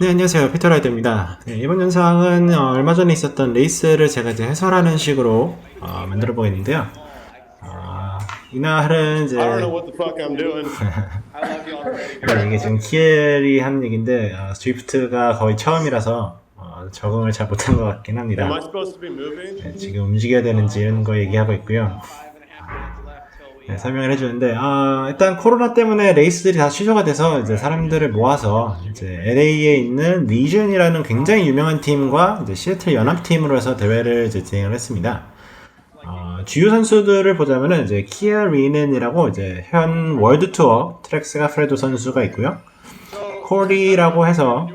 네, 안녕하세요. 피터라이더입니다. 네, 이번 영상은 어, 얼마 전에 있었던 레이스를 제가 이제 해설하는 식으로 어, 만들어 보겠는데요. 어, 이날은 이제. 네, 이게 지금 키엘이 한 얘기인데 어, 스위프트가 거의 처음이라서 어, 적응을 잘 못한 것 같긴 합니다. 네, 지금 움직여야 되는지 이런 거 얘기하고 있고요. 네, 설명을 해주는데 아, 일단 코로나 때문에 레이스들이 다 취소가 돼서 이제 사람들을 모아서 이제 LA에 있는 리전이라는 굉장히 유명한 팀과 이제 시애틀 연합팀으로 해서 대회를 이제 진행을 했습니다. 어, 주요 선수들을 보자면은 이제 키아 리넨이라고 이제 현 월드 투어 트렉스가 프레도 선수가 있고요. 코리라고 해서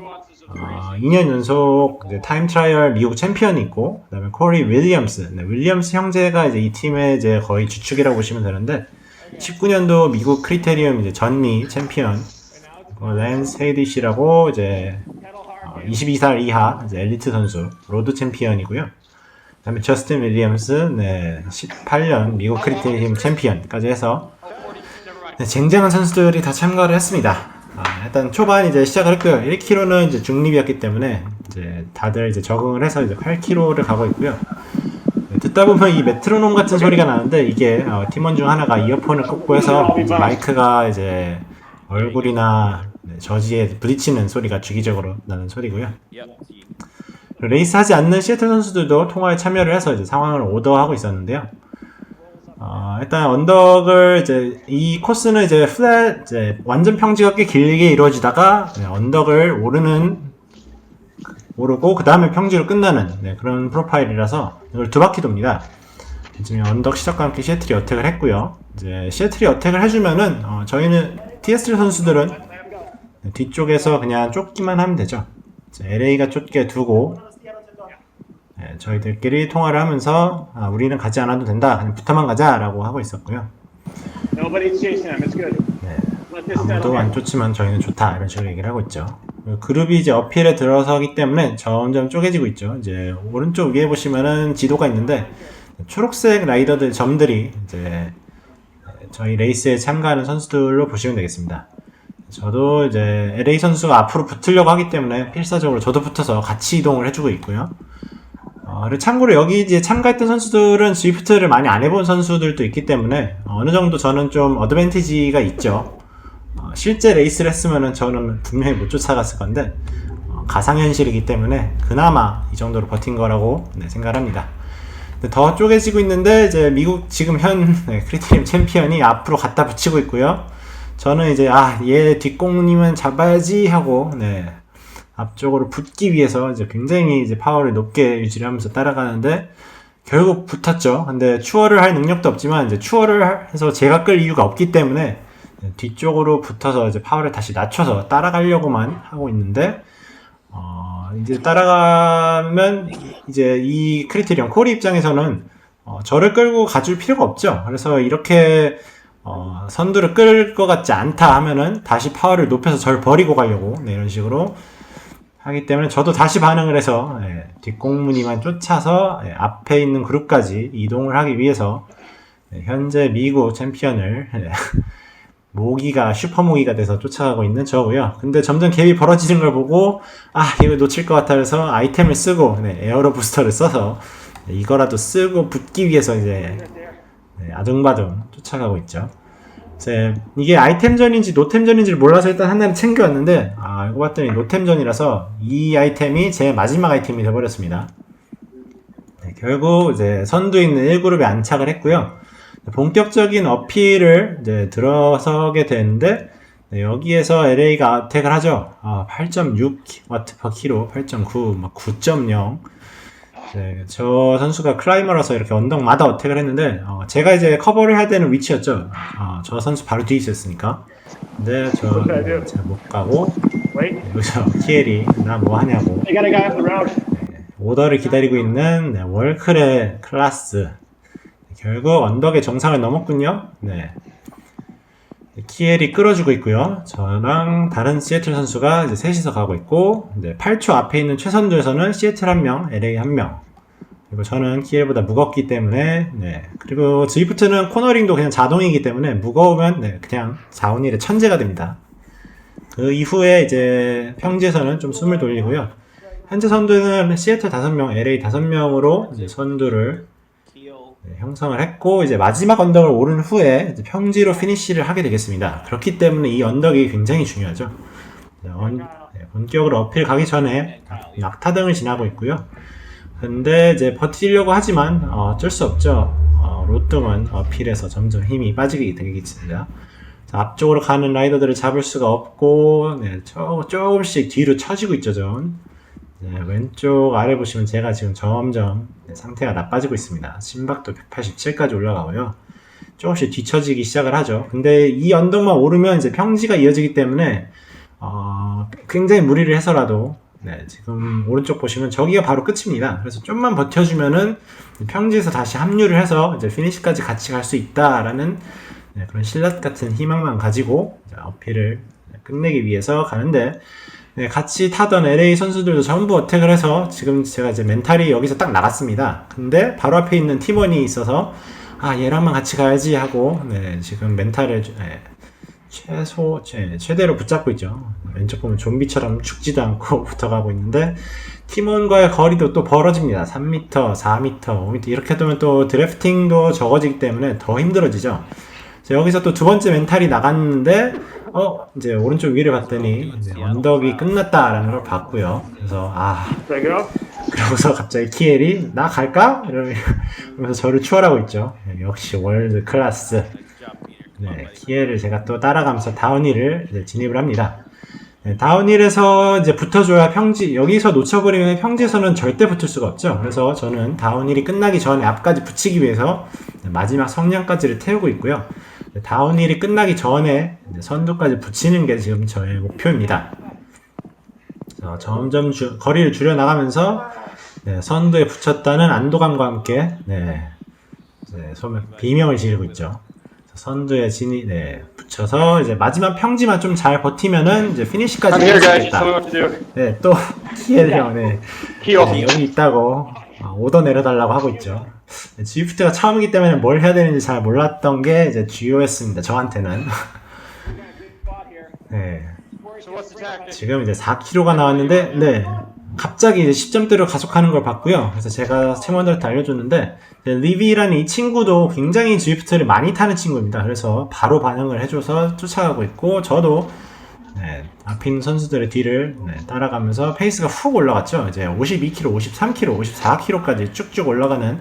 어, 2년 연속 이제 타임 트라이얼 미국 챔피언이 있고, 그다음에 코리 윌리엄스, 네, 윌리엄스 형제가 이제 이 팀의 이제 거의 주축이라고 보시면 되는데, 19년도 미국 크리테리움 이제 전미 챔피언, 어, 랜스 헤이디시라고 이제 어, 22살 이하 이제 엘리트 선수 로드 챔피언이고요. 그다음에 저스틴 윌리엄스, 네, 18년 미국 크리테리움 챔피언까지 해서 네, 쟁쟁한 선수들이 다 참가를 했습니다. 아, 일단 초반 이제 시작을 했고요. 1km는 이제 중립이었기 때문에 이제 다들 이제 적응을 해서 이제 8km를 가고 있고요. 네, 듣다 보면 이 메트로놈 같은 소리가 나는데 이게 어, 팀원 중 하나가 이어폰을 꽂고 해서 마이크가 이제 얼굴이나 네, 저지에 부딪히는 소리가 주기적으로 나는 소리고요. 레이스 하지 않는 시애틀 선수들도 통화에 참여를 해서 이제 상황을 오더하고 있었는데요. 어, 일단 언덕을 이제 이 코스는 이제 플랫 이제 완전 평지가 꽤 길게 이루어지다가 네, 언덕을 오르는 오르고 그 다음에 평지로 끝나는 네, 그런 프로파일이라서 이걸 두 바퀴 돕니다. 지금 언덕 시작과 함께 시애틀이 어택을 했고요. 이제 시애틀이 어택을 해주면은 어, 저희는 TS 선수들은 네, 뒤쪽에서 그냥 쫓기만 하면 되죠. LA가 쫓게 두고 네, 저희들끼리 통화를 하면서 아, 우리는 가지 않아도 된다. 그냥 붙어만 가자라고 하고 있었고요. 네, 아무도 안 쫓지만 저희는 좋다 이런 식으로 얘기를 하고 있죠. 그룹이 이제 어필에 들어서기 때문에 점점 쪼개지고 있죠. 이제 오른쪽 위에 보시면은 지도가 있는데 초록색 라이더들 점들이 이제 저희 레이스에 참가하는 선수들로 보시면 되겠습니다. 저도 이제 LA 선수가 앞으로 붙으려고 하기 때문에 필사적으로 저도 붙어서 같이 이동을 해주고 있고요. 어, 그리고 참고로 여기 이제 참가했던 선수들은 스위프트를 많이 안 해본 선수들도 있기 때문에 어느 정도 저는 좀 어드밴티지가 있죠. 어, 실제 레이스를 했으면은 저는 분명히 못 쫓아갔을 건데 어, 가상현실이기 때문에 그나마 이 정도로 버틴 거라고 네, 생각합니다. 더 쪼개지고 있는데 이제 미국 지금 현 네, 크리테리움 챔피언이 앞으로 갖다 붙이고 있고요. 저는 이제 아 얘 뒷공님은 잡아야지 하고 네, 앞쪽으로 붙기 위해서 이제 굉장히 이제 파워를 높게 유지를 하면서 따라가는데 결국 붙었죠. 근데 추월을 할 능력도 없지만 이제 추월을 해서 제가 끌 이유가 없기 때문에 뒤쪽으로 붙어서 이제 파워를 다시 낮춰서 따라가려고만 하고 있는데 어, 이제 따라가면 이제 이 크리테리언 코리 입장에서는 어, 저를 끌고 가줄 필요가 없죠. 그래서 이렇게 어, 선두를 끌 것 같지 않다 하면은 다시 파워를 높여서 저를 버리고 가려고 네, 이런 식으로 하기 때문에 저도 다시 반응을 해서 예, 뒷공무니만 쫓아서 예, 앞에 있는 그룹까지 이동을 하기 위해서 예, 현재 미국 챔피언을 예, 모기가 슈퍼 모기가 돼서 쫓아가고 있는 저고요. 근데 점점 갭이 벌어지는 걸 보고 아 이거 놓칠 것 같아서 아이템을 쓰고 네, 에어로 부스터를 써서 네, 이거라도 쓰고 붙기 위해서 이제 네, 아둥바둥 쫓아가고 있죠. 이제 이게 아이템전인지 노템전인지를 몰라서 일단 하나를 챙겨왔는데 아 알고 봤더니 노템전이라서 이 아이템이 제 마지막 아이템이 되어버렸습니다. 네, 결국 이제 선두 있는 1그룹에 안착을 했고요. 본격적인 어필을 이제 들어서게 되는데 네, 여기에서 LA가 어택을 하죠. 아, 8.6 w per kg, 8.9, 막 9.0. 네, 저 선수가 클라이머라서 이렇게 언덕마다 어택을 했는데 어, 제가 이제 커버를 해야 되는 위치였죠. 어, 저 선수 바로 뒤에 있었으니까. 근데 저 네, 제가 못 가고 Wait. 네, 여기서 키엘이 나 뭐 하냐고 They got a guy off the road. 오더를 기다리고 있는 네, 월클의 클라스. 결국 언덕의 정상을 넘었군요. 네. 키엘이 끌어주고 있고요. 저랑 다른 시애틀 선수가 이제 셋이서 가고 있고, 이제 8초 앞에 있는 최선두에서는 시애틀 한 명, LA 한 명. 그리고 저는 키엘보다 무겁기 때문에, 네. 그리고 드리프트는 코너링도 그냥 자동이기 때문에 무거우면, 네, 그냥 4온 1의 천재가 됩니다. 그 이후에 이제 평지에서는 좀 숨을 돌리고요. 현재 선두는 시애틀 5명, LA 5명으로 이제 선두를 네, 형성을 했고 이제 마지막 언덕을 오른 후에 평지로 피니쉬를 하게 되겠습니다. 그렇기 때문에 이 언덕이 굉장히 중요하죠. 네, 언- 네, 본격으로 어필 가기 전에 낙- 낙타등을 지나고 있고요. 근데 이제 버티려고 하지만 어, 어쩔 수 없죠. 어, 로등은 어필에서 점점 힘이 빠지게 되겠습니다. 자, 앞쪽으로 가는 라이더들을 잡을 수가 없고 네, 조, 조금씩 뒤로 처지고 있죠, 전. 네, 왼쪽 아래 보시면 제가 지금 점점 네, 상태가 나빠지고 있습니다. 심박도 187까지 올라가고요. 조금씩 뒤처지기 시작을 하죠. 근데 이 언덕만 오르면 이제 평지가 이어지기 때문에 어, 굉장히 무리를 해서라도 네, 지금 오른쪽 보시면 저기가 바로 끝입니다. 그래서 좀만 버텨주면은 평지에서 다시 합류를 해서 이제 피니시까지 같이 갈 수 있다라는 네, 그런 신라 같은 희망만 가지고 어필을 끝내기 위해서 가는데 네, 같이 타던 LA 선수들도 전부 어택을 해서 지금 제가 이제 멘탈이 여기서 딱 나갔습니다. 근데 바로 앞에 있는 팀원이 있어서 아 얘랑만 같이 가야지 하고 네, 지금 멘탈을 네, 최소 최, 최대로 붙잡고 있죠. 왼쪽 보면 좀비처럼 죽지도 않고 붙어가고 있는데 팀원과의 거리도 또 벌어집니다. 3m, 4m, 5m 이렇게 되면 또 드래프팅도 적어지기 때문에 더 힘들어지죠. 자, 여기서 또 두 번째 멘탈이 나갔는데 어 이제 오른쪽 위를 봤더니 이제 언덕이 끝났다라는 걸 봤고요. 그래서 아. 그러고서 갑자기 키엘이 나 갈까? 이러면서 저를 추월하고 있죠. 역시 월드 클래스. 네, 키엘을 제가 또 따라가면서 다운힐을 이제 진입을 합니다. 네, 다운힐에서 이제 붙어줘야 평지, 여기서 놓쳐버리면 평지에서는 절대 붙을 수가 없죠. 그래서 저는 다운힐이 끝나기 전에 앞까지 붙이기 위해서 마지막 성량까지를 태우고 있고요. 네, 다운힐이 끝나기 전에 이제 선두까지 붙이는 게 지금 저의 목표입니다. 자, 점점 주- 거리를 줄여 나가면서 네, 선두에 붙였다는 안도감과 함께 네, 네, 비명을 지르고 있죠. 자, 선두에 진이 네, 붙여서 이제 마지막 평지만 좀 잘 버티면은 이제 피니시까지 I'm here, 갈수 guys. 있다. Tell me what to do. 네, 또 키엘 형, 네. Keel. 네, 여기 있다고 어, 오더 내려달라고 하고 있죠. 네, G프트가 처음이기 때문에 뭘 해야 되는지 잘 몰랐던 게 이제 주요했습니다. 저한테는. 네. 지금 이제 4km가 나왔는데, 네. 갑자기 이제 10점대로 가속하는 걸 봤고요. 그래서 제가 팀원들한테 알려줬는데, 네, 리비라는 이 친구도 굉장히 드리프트를 많이 타는 친구입니다. 그래서 바로 반응을 해줘서 쫓아가고 있고, 저도 네, 앞에 있는 선수들의 뒤를 네, 따라가면서 페이스가 훅 올라갔죠. 이제 52km, 53km, 54km까지 쭉쭉 올라가는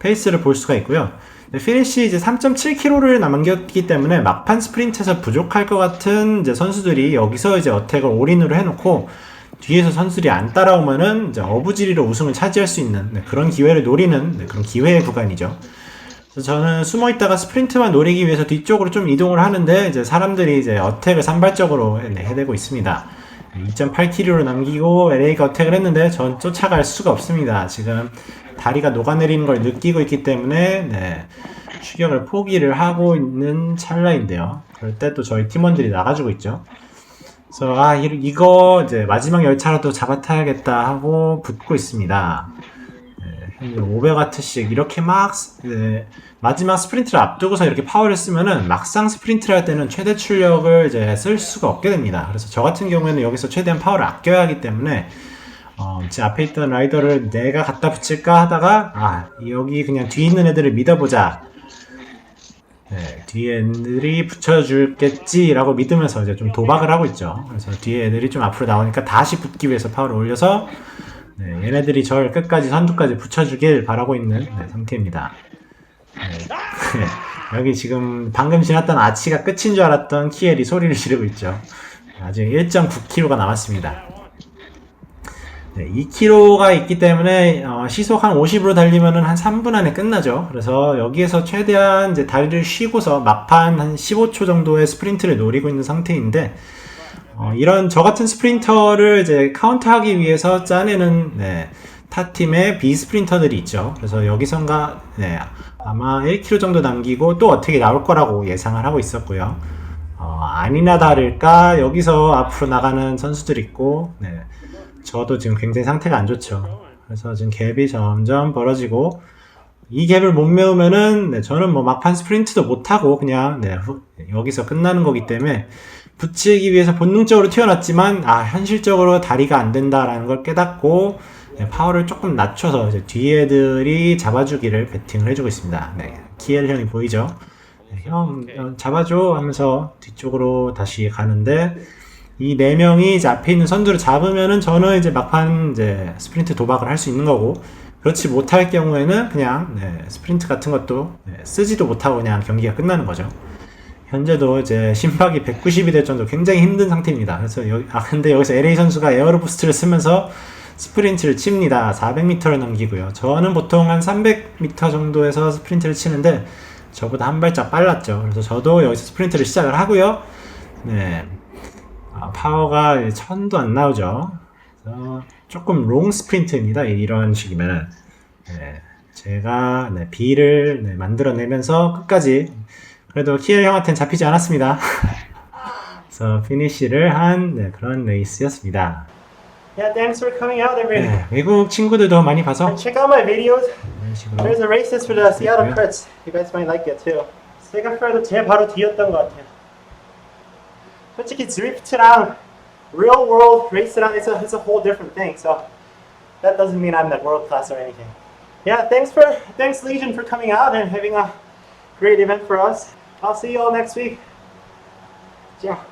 페이스를 볼 수가 있고요. 네, 피니시 이제 3.7km를 남겼기 때문에 막판 스프린트에서 부족할 것 같은 이제 선수들이 여기서 이제 어택을 올인으로 해놓고 뒤에서 선수들이 안 따라오면은 이제 어부지리로 우승을 차지할 수 있는 네, 그런 기회를 노리는 네, 그런 기회의 구간이죠. 저는 숨어 있다가 스프린트만 노리기 위해서 뒤쪽으로 좀 이동을 하는데 이제 사람들이 이제 어택을 산발적으로 네, 해대고 있습니다. 2.8km로 남기고 LA가 어택을 했는데 전 쫓아갈 수가 없습니다. 지금 다리가 녹아내리는 걸 느끼고 있기 때문에 네, 추격을 포기를 하고 있는 찰나인데요. 그럴 때 또 저희 팀원들이 나가주고 있죠. 그래서 아 이- 이거 이제 마지막 열차라도 잡아타야겠다 하고 붙고 있습니다. 네, 500와트씩 이렇게 막 네, 마지막 스프린트를 앞두고서 이렇게 파워를 쓰면은 막상 스프린트를 할 때는 최대 출력을 이제 쓸 수가 없게 됩니다. 그래서 저 같은 경우에는 여기서 최대한 파워를 아껴야 하기 때문에 어, 제 앞에 있던 라이더를 내가 갖다 붙일까 하다가 아 여기 그냥 뒤에 있는 애들을 믿어보자. 네, 뒤에 애들이 붙여줄겠지라고 믿으면서 이제 좀 도박을 하고 있죠. 그래서 뒤에 애들이 좀 앞으로 나오니까 다시 붙기 위해서 파워를 올려서 네, 얘네들이 절 끝까지 선두까지 붙여주길 바라고 있는 네, 상태입니다. 네. 여기 지금 방금 지났던 아치가 끝인 줄 알았던 키엘이 소리를 지르고 있죠. 아직 1.9km가 남았습니다. 네, 2km가 있기 때문에 어, 시속 한 50으로 달리면은 한 3분 안에 끝나죠. 그래서 여기에서 최대한 이제 다리를 쉬고서 막판 한 15초 정도의 스프린트를 노리고 있는 상태인데 어, 이런 저 같은 스프린터를 이제 카운트하기 위해서 짜내는 네, 타 팀의 B 스프린터들이 있죠. 그래서 여기선가 네, 아마 1km 정도 남기고 또 어떻게 나올 거라고 예상을 하고 있었고요. 어, 아니나 다를까 여기서 앞으로 나가는 선수들 있고 네, 저도 지금 굉장히 상태가 안 좋죠. 그래서 지금 갭이 점점 벌어지고 이 갭을 못 메우면은 네, 저는 뭐 막판 스프린트도 못 하고 그냥 네, 후- 여기서 끝나는 거기 때문에 붙이기 위해서 본능적으로 튀어났지만 아 현실적으로 다리가 안 된다라는 걸 깨닫고 네, 파워를 조금 낮춰서 이제 뒤에 애들이 잡아주기를 배팅을 해주고 있습니다. 네, 키엘 형이 보이죠? 네, 형 어, 잡아줘 하면서 뒤쪽으로 다시 가는데 이 네 명이 이제 앞에 있는 선두를 잡으면은 저는 이제 막판 이제 스프린트 도박을 할 수 있는 거고 그렇지 못할 경우에는 그냥 네, 스프린트 같은 것도 네, 쓰지도 못하고 그냥 경기가 끝나는 거죠. 현재도 이제 심박이 190이 될 정도 굉장히 힘든 상태입니다. 그래서 여기, 아 근데 여기서 LA 선수가 에어로 부스트를 쓰면서 스프린트를 칩니다. 400m를 넘기고요. 저는 보통 한 300m 정도에서 스프린트를 치는데 저보다 한 발짝 빨랐죠. 그래서 저도 여기서 스프린트를 시작을 하고요. 네. 아, 파워가 천도 안 나오죠. 그래서 조금 롱 스프린트입니다. 이런 식이면은. 네. 제가 네, B를 네, 만들어내면서 끝까지 그래도 키엘 형한테는 잡히지 않았습니다. 그래서 피니쉬를 한 네, 그런 레이스였습니다. Yeah, thanks for coming out, everyone. 네, 외국 친구들도 많이 봐서 Check out my videos. 이런 식으로 There's a races for the Seattle. Crits. You guys might like it too. 세가프라도 제 바로 뒤였던 것 같아요. 솔직히 드리프트랑 real world race랑 it's a, it's a whole different thing. So that doesn't mean I'm that world class or anything. Yeah, thanks for thanks Legion for coming out and having a great event for us. I'll see you all next week. Ciao.